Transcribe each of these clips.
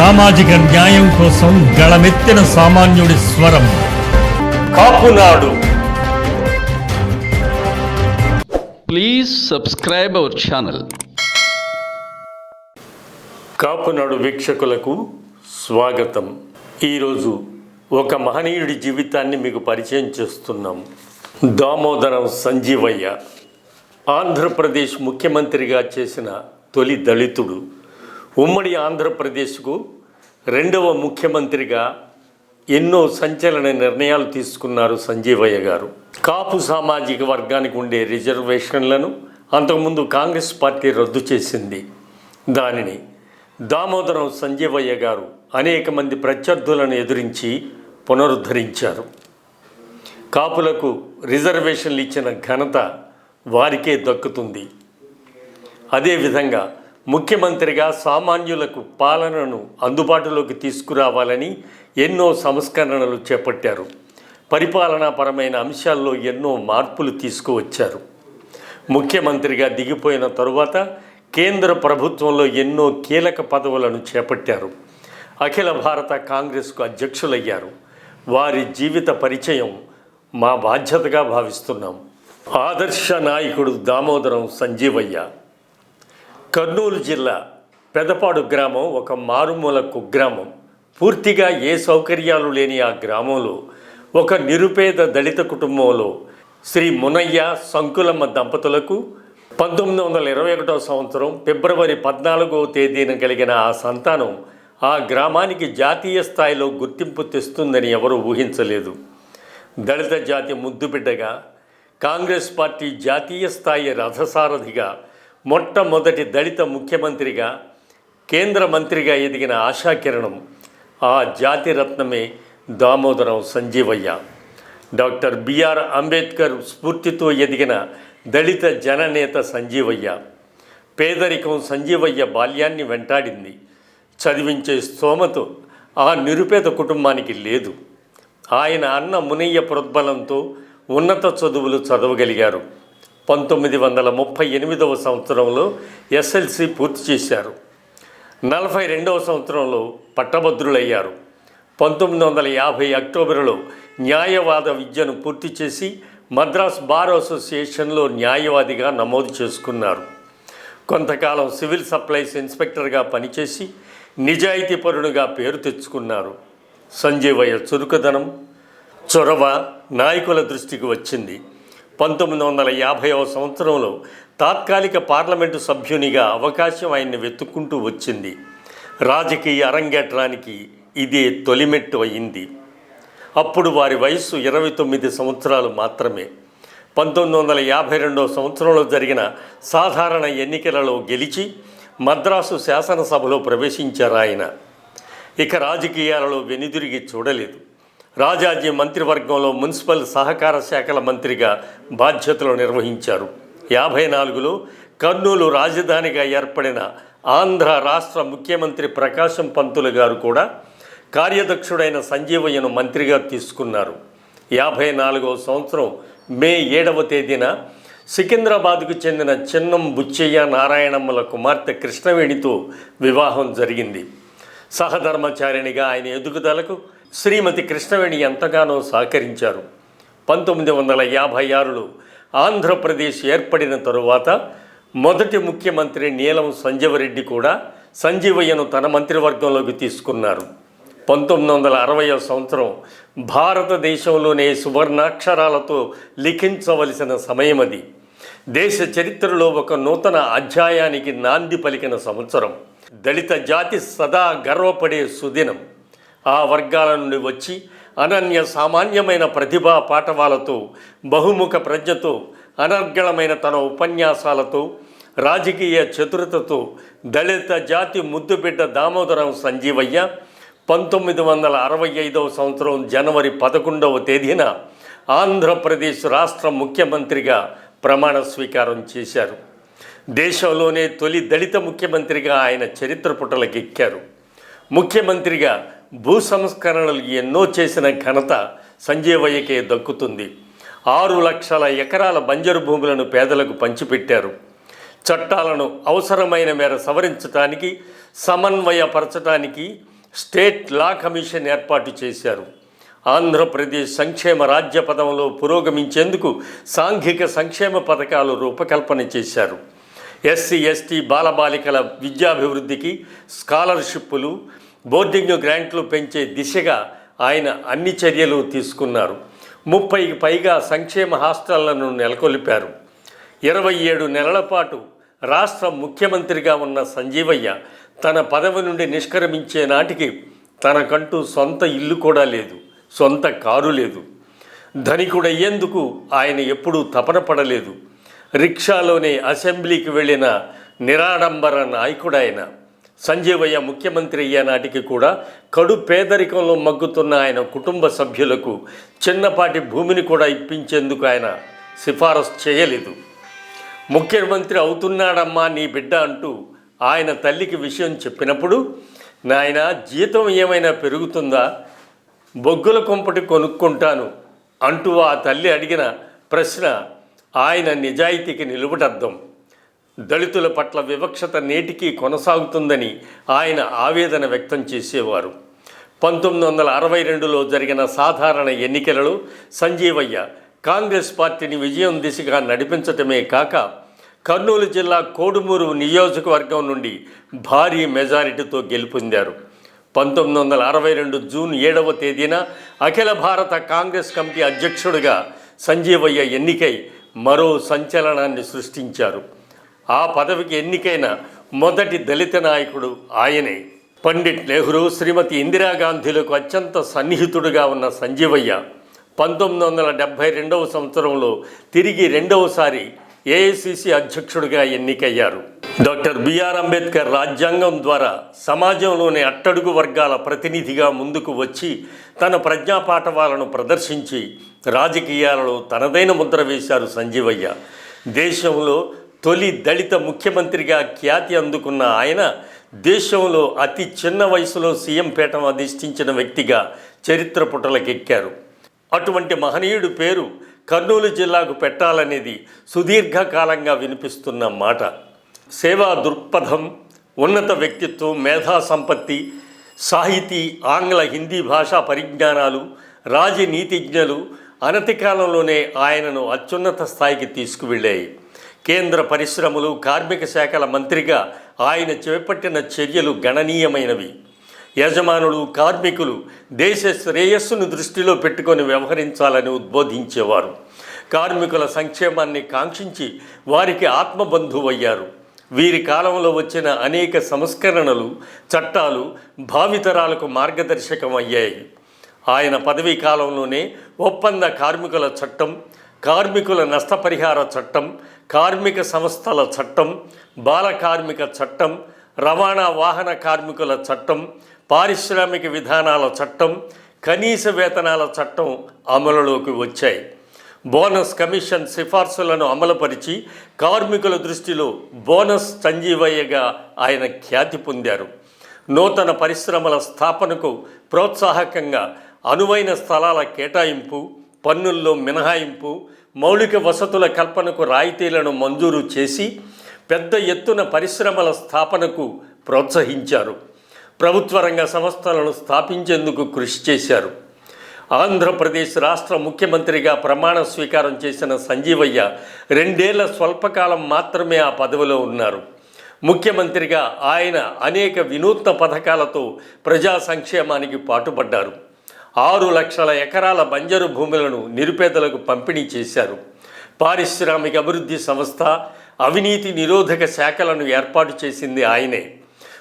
సామాజిక న్యాయం కోసం గళమెత్తిన సామాన్యుడి స్వరం. Kapunadu Please subscribe our channel. Kapunadu వీక్షకులకు స్వాగతం. ఈరోజు ఒక మహనీయుడి జీవితాన్ని మీకు పరిచయం చేస్తున్నాం. దామోదరం సంజీవయ్య ఆంధ్రప్రదేశ్ ముఖ్యమంత్రిగా చేసిన తొలి దళితుడు ఉమ్మడి ఆంధ్రప్రదేశ్కు రెండవ ముఖ్యమంత్రిగా ఎన్నో సంచలన నిర్ణయాలు తీసుకున్నారు సంజీవయ్య గారు. కాపు సామాజిక వర్గానికి ఉండే రిజర్వేషన్లను అంతకుముందు కాంగ్రెస్ పార్టీ రద్దు చేసింది. దానిని దామోదరం సంజీవయ్య గారు అనేక మంది ప్రత్యర్థులను ఎదురించి పునరుద్ధరించారు. కాపులకు రిజర్వేషన్లు ఇచ్చిన ఘనత వారికే దక్కుతుంది. అదేవిధంగా ముఖ్యమంత్రిగా సామాన్యులకు పాలనను అందుబాటులోకి తీసుకురావాలని ఎన్నో సంస్కరణలు చేపట్టారు. పరిపాలనాపరమైన అంశాల్లో ఎన్నో మార్పులు తీసుకువచ్చారు. ముఖ్యమంత్రిగా దిగిపోయిన తరువాత కేంద్ర ప్రభుత్వంలో ఎన్నో కీలక పదవులను చేపట్టారు. అఖిల భారత కాంగ్రెస్కు అధ్యక్షులయ్యారు. వారి జీవిత పరిచయం మా బాధ్యతగా భావిస్తున్నాం. ఆదర్శ నాయకుడు దామోదరం సంజీవయ్య. కర్నూలు జిల్లా పెదపాడు గ్రామం ఒక మారుమూల కుగ్రామం. పూర్తిగా ఏ సౌకర్యాలు లేని ఆ గ్రామంలో ఒక నిరుపేద దళిత కుటుంబంలో శ్రీ మునయ్య సంకులమ్మ దంపతులకు పంతొమ్మిది వందల ఇరవై ఒకటో సంవత్సరం ఫిబ్రవరి పద్నాలుగవ తేదీన కలిగిన ఆ సంతానం ఆ గ్రామానికి జాతీయ స్థాయిలో గుర్తింపు తెస్తుందని ఎవరూ ఊహించలేదు. దళిత జాతి ముద్దుబిడ్డగా కాంగ్రెస్ పార్టీ జాతీయ స్థాయి రథసారథిగా మొట్టమొదటి దళిత ముఖ్యమంత్రిగా కేంద్ర మంత్రిగా ఎదిగిన ఆశాకిరణం ఆ జాతిరత్నమే దామోదరం సంజీవయ్య. డాక్టర్ బిఆర్ అంబేద్కర్ స్ఫూర్తితో ఎదిగిన దళిత జననేత సంజీవయ్య. పేదరికం సంజీవయ్య బాల్యాన్ని వెంటాడింది. చదివించే స్తోమత ఆ నిరుపేద కుటుంబానికి లేదు. ఆయన అన్న మునయ్య ప్రోద్బలంతో ఉన్నత చదువులు చదవగలిగారు. పంతొమ్మిది వందల ముప్పై ఎనిమిదవ సంవత్సరంలో ఎస్ఎల్సి పూర్తి చేశారు. నలభై రెండవ సంవత్సరంలో పట్టభద్రులయ్యారు. పంతొమ్మిది వందల యాభై అక్టోబరులో న్యాయవాద విద్యను పూర్తి చేసి మద్రాస్ బార్ అసోసియేషన్లో న్యాయవాదిగా నమోదు చేసుకున్నారు. కొంతకాలం సివిల్ సప్లైస్ ఇన్స్పెక్టర్గా పనిచేసి నిజాయితీపరుడుగా పేరు తెచ్చుకున్నారు. సంజీవయ్య చురుకుదనం చొరవ నాయకుల దృష్టికి వచ్చింది. పంతొమ్మిది వందల యాభైవ సంవత్సరంలో తాత్కాలిక పార్లమెంటు సభ్యునిగా అవకాశం ఆయన్ని వెతుక్కుంటూ వచ్చింది. రాజకీయ అరంగేట్రానికి ఇదే తొలిమెట్టు అయింది. అప్పుడు వారి వయస్సు ఇరవై తొమ్మిది సంవత్సరాలు మాత్రమే. పంతొమ్మిది వందల యాభై రెండవ సంవత్సరంలో జరిగిన సాధారణ ఎన్నికలలో గెలిచి మద్రాసు శాసనసభలో ప్రవేశించారు ఆయన. ఇక రాజకీయాలలో వెనుదిరిగి చూడలేదు. రాజాజీ మంత్రివర్గంలో మున్సిపల్ సహకార శాఖల మంత్రిగా బాధ్యతలు నిర్వహించారు. యాభై నాలుగులో కర్నూలు రాజధానిగా ఏర్పడిన ఆంధ్ర రాష్ట్ర ముఖ్యమంత్రి ప్రకాశం పంతులు గారు కూడా కార్యదక్షుడైన సంజీవయ్యను మంత్రిగా తీసుకున్నారు. యాభై నాలుగవ సంవత్సరం మే ఏడవ తేదీన సికింద్రాబాద్కు చెందిన చిన్నం బుచ్చయ్య నారాయణమ్మల కుమార్తె కృష్ణవేణితో వివాహం జరిగింది. సహధర్మచారిణిగా ఆయన ఎదుగుదలకు శ్రీమతి కృష్ణవేణి ఎంతగానో సహకరించారు. పంతొమ్మిది వందల యాభై ఆరులో ఆంధ్రప్రదేశ్ ఏర్పడిన తరువాత మొదటి ముఖ్యమంత్రి నీలం సంజీవరెడ్డి కూడా సంజీవయ్యను తన మంత్రివర్గంలోకి తీసుకున్నారు. పంతొమ్మిది వందల అరవై సంవత్సరం భారతదేశంలోనే సువర్ణాక్షరాలతో లిఖించవలసిన సమయం అది దేశ చరిత్రలో ఒక నూతన అధ్యాయానికి నాంది పలికిన సంవత్సరం. దళిత జాతి సదా గర్వపడే సుదినం. ఆ వర్గాల నుండి వచ్చి అనన్య సామాన్యమైన ప్రతిభా పాఠవాలతో బహుముఖ ప్రజ్ఞతో అనర్గళమైన తన ఉపన్యాసాలతో రాజకీయ చతురతతో దళిత జాతి ముద్దుబిడ్డ దామోదరం సంజీవయ్య పంతొమ్మిది వందల అరవై ఐదవ సంవత్సరం జనవరి పదకొండవ తేదీన ఆంధ్రప్రదేశ్ రాష్ట్ర ముఖ్యమంత్రిగా ప్రమాణ స్వీకారం చేశారు. దేశంలోనే తొలి దళిత ముఖ్యమంత్రిగా ఆయన చరిత్ర పుటలకెక్కారు. ముఖ్యమంత్రిగా భూ సంస్కరణలు ఎన్నో చేసిన ఘనత సంజీవయ్యకే దక్కుతుంది. ఆరు లక్షల ఎకరాల బంజరు భూములను పేదలకు పంచిపెట్టారు. చట్టాలను అవసరమైన మేర సవరించటానికి సమన్వయపరచటానికి స్టేట్ లా కమిషన్ ఏర్పాటు చేశారు. ఆంధ్రప్రదేశ్ సంక్షేమ రాజ్య పదంలో పురోగమించేందుకు సాంఘిక సంక్షేమ పథకాలు రూపకల్పన చేశారు. ఎస్సీ ఎస్టీ బాలబాలికల విద్యాభివృద్ధికి స్కాలర్షిప్పులు బోర్డింగ్ గ్రాంట్లు పెంచే దిశగా ఆయన అన్ని చర్యలు తీసుకున్నారు. ముప్పైకి పైగా సంక్షేమ హాస్టళ్ళను నెలకొల్పారు. ఇరవై ఏడు నెలల పాటు రాష్ట్ర ముఖ్యమంత్రిగా ఉన్న సంజీవయ్య తన పదవి నుండి నిష్క్రమించే నాటికి తనకంటూ సొంత ఇల్లు కూడా లేదు సొంత కారు లేదు. ధనికుడయ్యేందుకు ఆయన ఎప్పుడూ తపన పడలేదు. రిక్షాలోనే అసెంబ్లీకి వెళ్ళిన నిరాడంబర నాయకుడాయన సంజీవయ్య ముఖ్యమంత్రి అయ్యే నాటికి కూడా కడు పేదరికంలో మగ్గుతున్న ఆయన కుటుంబ సభ్యులకు చిన్నపాటి భూమిని కూడా ఇప్పించేందుకు ఆయన సిఫారసు చేయలేదు. ముఖ్యమంత్రి అవుతున్నాడమ్మా నీ బిడ్డ అంటూ ఆయన తల్లికి విషయం చెప్పినప్పుడు నాయన జీతం ఏమైనా పెరుగుతుందా? బొగ్గుల కొంపటి కొనుక్కుంటాను అంటూ ఆ తల్లి అడిగిన ప్రశ్న ఆయన నిజాయితీకి నిలువటర్థం దళితుల పట్ల వివక్షత నేటికీ కొనసాగుతుందని ఆయన ఆవేదన వ్యక్తం చేసేవారు. పంతొమ్మిది వందల అరవై రెండులో జరిగిన సాధారణ ఎన్నికలలో సంజీవయ్య కాంగ్రెస్ పార్టీని విజయం దిశగా నడిపించటమే కాక కర్నూలు జిల్లా కోడుమూరు నియోజకవర్గం నుండి భారీ మెజారిటీతో గెలుపొందారు. పంతొమ్మిది వందల అరవై రెండు జూన్ ఏడవ తేదీన అఖిల భారత కాంగ్రెస్ కమిటీ అధ్యక్షుడిగా సంజీవయ్య ఎన్నికై మరో సంచలనాన్ని సృష్టించారు. ఆ పదవికి ఎన్నికైన మొదటి దళిత నాయకుడు ఆయనే. పండిట్ నెహ్రూ శ్రీమతి ఇందిరాగాంధీలకు అత్యంత సన్నిహితుడుగా ఉన్న సంజీవయ్య పంతొమ్మిది వందల డెబ్భై రెండవ సంవత్సరంలో తిరిగి రెండవసారి ఏఐసిసి అధ్యక్షుడిగా ఎన్నికయ్యారు. డాక్టర్ బిఆర్ అంబేద్కర్ రాజ్యాంగం ద్వారా సమాజంలోని అట్టడుగు వర్గాల ప్రతినిధిగా ముందుకు వచ్చి తన ప్రజ్ఞాపాఠవాలను ప్రదర్శించి రాజకీయాలలో తనదైన ముద్ర వేశారు సంజీవయ్య. దేశంలో తొలి దళిత ముఖ్యమంత్రిగా ఖ్యాతి అందుకున్న ఆయన దేశంలో అతి చిన్న వయసులో సీఎం పీఠం అధిష్ఠించిన వ్యక్తిగా చరిత్ర పుటలకెక్కారు. అటువంటి మహనీయుడు పేరు కర్నూలు జిల్లాకు పెట్టాలనేది సుదీర్ఘకాలంగా వినిపిస్తున్న మాట. సేవా దృక్పథం ఉన్నత వ్యక్తిత్వం మేధా సంపత్తి సాహితీ ఆంగ్ల హిందీ భాషా పరిజ్ఞానాలు రాజనీతిజ్ఞులు అనతి కాలంలోనే ఆయనను అత్యున్నత స్థాయికి తీసుకువెళ్ళాయి. కేంద్ర పరిశ్రమలు కార్మిక శాఖల మంత్రిగా ఆయన చేపట్టిన చర్యలు గణనీయమైనవి. యజమానులు కార్మికులు దేశ శ్రేయస్సును దృష్టిలో పెట్టుకొని వ్యవహరించాలని ఉద్బోధించేవారు. కార్మికుల సంక్షేమాన్ని కాంక్షించి వారికి ఆత్మబంధువయ్యారు. వీరి కాలంలో వచ్చిన అనేక సంస్కరణలు చట్టాలు భావితరాలకు మార్గదర్శకం అయ్యాయి ఆయన పదవీ కాలంలోనే ఒప్పంద కార్మికుల చట్టం కార్మికుల నష్టపరిహార చట్టం కార్మిక సంస్థల చట్టం బాల కార్మిక చట్టం రవాణా వాహన కార్మికుల చట్టం పారిశ్రామిక విధానాల చట్టం కనీస వేతనాల చట్టం అమలులోకి వచ్చాయి. బోనస్ కమిషన్ సిఫార్సులను అమలుపరిచి కార్మికుల దృష్టిలో బోనస్ సంజీవయ్యగా ఆయన ఖ్యాతి పొందారు. నూతన పరిశ్రమల స్థాపనకు ప్రోత్సాహకంగా అనువైన స్థలాల కేటాయింపు పన్నుల్లో మినహాయింపు మౌలిక వసతుల కల్పనకు రాయితీలను మంజూరు చేసి పెద్ద ఎత్తున పరిశ్రమల స్థాపనకు ప్రోత్సహించారు. ప్రభుత్వ రంగ సంస్థలను స్థాపించేందుకు కృషి చేశారు. ఆంధ్రప్రదేశ్ రాష్ట్ర ముఖ్యమంత్రిగా ప్రమాణ స్వీకారం చేసిన సంజీవయ్య రెండేళ్ళ స్వల్పకాలం మాత్రమే ఆ పదవిలో ఉన్నారు. ముఖ్యమంత్రిగా ఆయన అనేక వినూత్న పథకాలతో ప్రజా సంక్షేమానికి పాటుపడ్డారు. ఆరు లక్షల ఎకరాల బంజరు భూములను నిరుపేదలకు పంపిణీ చేశారు. పారిశ్రామిక అభివృద్ధి సంస్థ అవినీతి నిరోధక శాఖలను ఏర్పాటు చేసింది ఆయనే.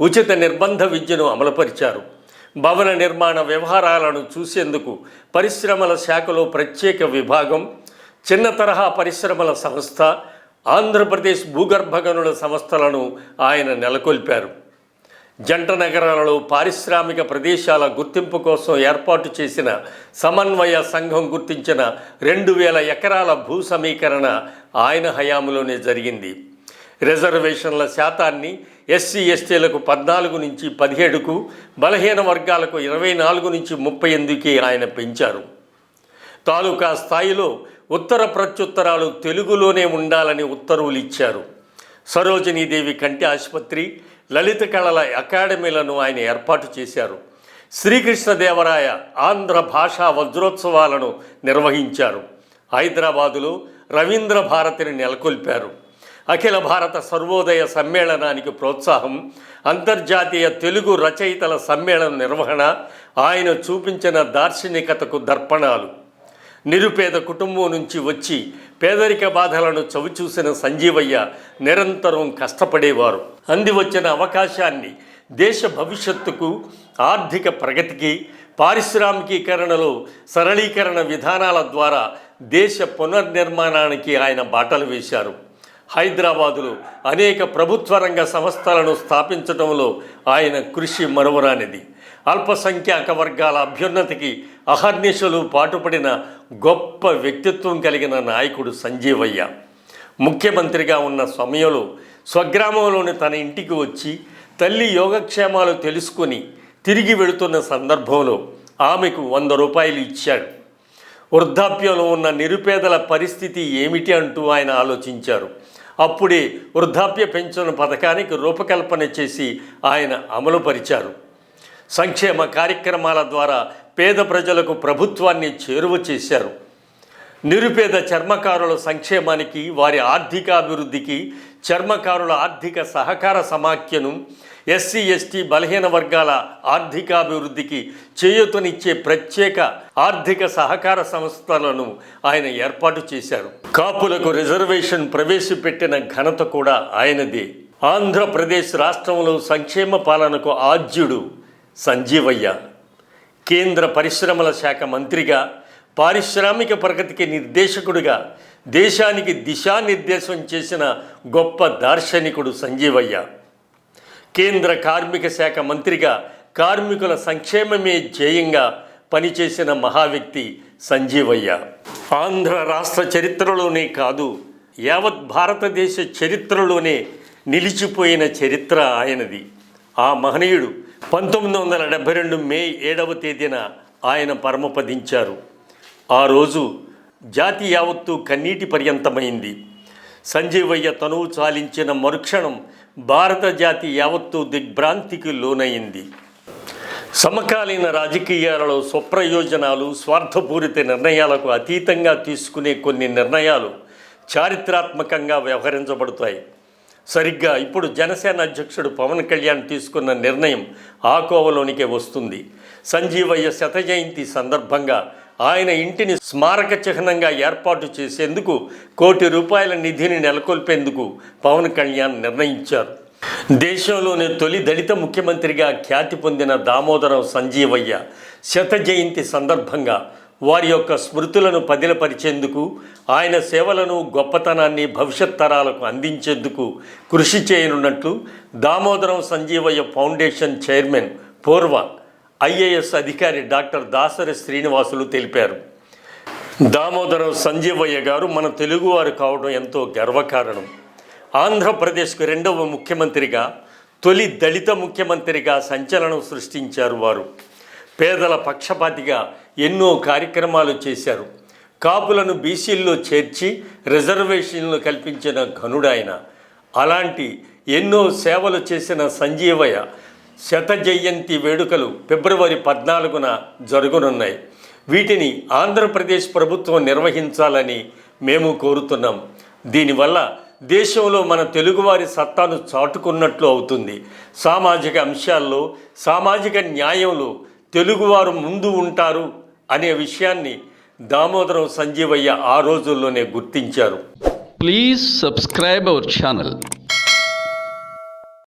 ఉచిత నిర్బంధ విద్యను అమలుపరిచారు. భవన నిర్మాణ వ్యవహారాలను చూసేందుకు పరిశ్రమల శాఖలో ప్రత్యేక విభాగం చిన్న తరహా పరిశ్రమల సంస్థ ఆంధ్రప్రదేశ్ భూగర్భ గనుల సంస్థలను ఆయన నెలకొల్పారు. జంట నగరాలలో పారిశ్రామిక ప్రదేశాల గుర్తింపు కోసం ఏర్పాటు చేసిన సమన్వయ సంఘం గుర్తించిన రెండు వేల ఎకరాల భూ సమీకరణ ఆయన హయాంలోనే జరిగింది. రిజర్వేషన్ల శాతాన్ని ఎస్సీ ఎస్టీలకు పద్నాలుగు నుంచి పదిహేడుకు బలహీన వర్గాలకు ఇరవై నాలుగు నుంచి ముప్పై ఎనిమిదికి ఆయన పెంచారు. తాలూకా స్థాయిలో ఉత్తర ప్రత్యుత్తరాలు తెలుగులోనే ఉండాలని ఉత్తర్వులు ఇచ్చారు. సరోజినీదేవి కంటి ఆసుపత్రి లలిత కళల అకాడమీలను ఆయన ఏర్పాటు చేశారు. శ్రీకృష్ణదేవరాయ ఆంధ్ర భాషా వజ్రోత్సవాలను నిర్వహించారు. హైదరాబాదులో రవీంద్ర భారతిని నెలకొల్పారు. అఖిల భారత సర్వోదయ సమ్మేళనానికి ప్రోత్సాహం అంతర్జాతీయ తెలుగు రచయితల సమ్మేళన నిర్వహణ ఆయన చూపించిన దార్శనికతకు దర్పణాలు. నిరుపేద కుటుంబం నుంచి వచ్చి పేదరిక బాధలను చవిచూసిన సంజీవయ్య నిరంతరం కష్టపడేవారు. అంది వచ్చిన అవకాశాన్ని దేశ భవిష్యత్తుకు ఆర్థిక ప్రగతికి పారిశ్రామికీకరణలో సరళీకరణ విధానాల ద్వారా దేశ పునర్నిర్మాణానికి ఆయన బాటలు వేశారు. హైదరాబాదులో అనేక ప్రభుత్వ రంగ సంస్థలను స్థాపించడంలో ఆయన కృషి మరువరానిది. అల్పసంఖ్యాక వర్గాల అభ్యున్నతికి అహర్నిశలు పాటుపడిన గొప్ప వ్యక్తిత్వం కలిగిన నాయకుడు సంజీవయ్య. ముఖ్యమంత్రిగా ఉన్న సమయంలో స్వగ్రామంలోని తన ఇంటికి వచ్చి తల్లి యోగక్షేమాలు తెలుసుకొని తిరిగి వెళుతున్న సందర్భంలో ఆమెకు వంద రూపాయలు ఇచ్చాడు. వృద్ధాప్యంలో ఉన్న నిరుపేదల పరిస్థితి ఏమిటి అంటూ ఆయన ఆలోచించారు. అప్పుడే వృద్ధాప్య పెన్షన్ పథకానికి రూపకల్పన చేసి ఆయన అమలుపరిచారు. సంక్షేమ కార్యక్రమాల ద్వారా పేద ప్రజలకు ప్రభుత్వాన్ని చేరువ చేశారు. నిరుపేద చర్మకారుల సంక్షేమానికి వారి ఆర్థికాభివృద్ధికి చర్మకారుల ఆర్థిక సహకార సమాఖ్యను ఎస్సీ ఎస్టీ బలహీన వర్గాల ఆర్థికాభివృద్ధికి చేయూతనిచ్చే ప్రత్యేక ఆర్థిక సహకార సంస్థలను ఆయన ఏర్పాటు చేశారు. కాపులకు రిజర్వేషన్ ప్రవేశపెట్టిన ఘనత కూడా ఆయనదే. ఆంధ్రప్రదేశ్ రాష్ట్రంలో సంక్షేమ పాలనకు ఆద్యుడు సంజీవయ్య. కేంద్ర పరిశ్రమల శాఖ మంత్రిగా పారిశ్రామిక ప్రగతికి నిర్దేశకుడిగా దేశానికి దిశానిర్దేశం చేసిన గొప్ప దార్శనికుడు సంజీవయ్య. కేంద్ర కార్మిక శాఖ మంత్రిగా కార్మికుల సంక్షేమమే ధ్యేయంగా పనిచేసిన మహావ్యక్తి సంజీవయ్య. ఆంధ్ర రాష్ట్ర చరిత్రలోనే కాదు యావత్ భారతదేశ చరిత్రలోనే నిలిచిపోయిన చరిత్ర ఆయనది. ఆ మహనీయుడు పంతొమ్మిది వందల డెబ్బై రెండు మే ఏడవ తేదీన ఆయన పరమపదించారు. ఆ రోజు జాతి యావత్తు కన్నీటి పర్యంతమైంది. సంజీవయ్య తనువు చాలించిన మరుక్షణం భారత జాతి యావత్తు దిగ్భ్రాంతికి లోనయింది. సమకాలీన రాజకీయాలలో స్వప్రయోజనాలు స్వార్థపూరిత నిర్ణయాలకు అతీతంగా తీసుకునే కొన్ని నిర్ణయాలు చారిత్రాత్మకంగా వ్యవహరించబడతాయి. సరిగ్గా ఇప్పుడు జనసేన అధ్యక్షుడు పవన్ కళ్యాణ్ తీసుకున్న నిర్ణయం ఆ కోవలోనికే వస్తుంది. సంజీవయ్య శత జయంతి సందర్భంగా ఆయన ఇంటిని స్మారక చిహ్నంగా ఏర్పాటు చేసేందుకు కోటి రూపాయల నిధిని నెలకొల్పేందుకు పవన్ కళ్యాణ్ నిర్ణయించారు. దేశంలోని తొలి దళిత ముఖ్యమంత్రిగా ఖ్యాతి పొందిన దామోదరం సంజీవయ్య శత జయంతి సందర్భంగా వారి యొక్క స్మృతులను పదిలపరిచేందుకు ఆయన సేవలను గొప్పతనాన్ని భవిష్యత్ తరాలకు అందించేందుకు కృషి చేయనున్నట్లు దామోదరం సంజీవయ్య ఫౌండేషన్ చైర్మన్ పూర్వ ఐఏఎస్ అధికారి డాక్టర్ దాసరి శ్రీనివాసులు తెలిపారు. దామోదరం సంజీవయ్య గారు మన తెలుగువారు కావడం ఎంతో గర్వకారణం. ఆంధ్రప్రదేశ్కు రెండవ ముఖ్యమంత్రిగా తొలి దళిత ముఖ్యమంత్రిగా సంచలనం సృష్టించారు వారు. పేదల పక్షపాతిగా ఎన్నో కార్యక్రమాలు చేశారు. కాపులను బీసీల్లో చేర్చి రిజర్వేషన్లు కల్పించిన ఘనుడాయన. అలాంటి ఎన్నో సేవలు చేసిన సంజీవయ్య శత జయంతి వేడుకలు ఫిబ్రవరి పద్నాలుగున జరుగునున్నాయి. వీటిని ఆంధ్రప్రదేశ్ ప్రభుత్వం నిర్వహించాలని మేము కోరుతున్నాం. దీనివల్ల దేశంలో మన తెలుగువారి సత్తాను చాటుకున్నట్లు అవుతుంది. సామాజిక అంశాల్లో సామాజిక న్యాయంలో తెలుగువారు ముందు ఉంటారు అనే విషయాన్ని దామోదరం సంజీవయ్య ఆ రోజుల్లోనే గుర్తించారు. Please subscribe our channel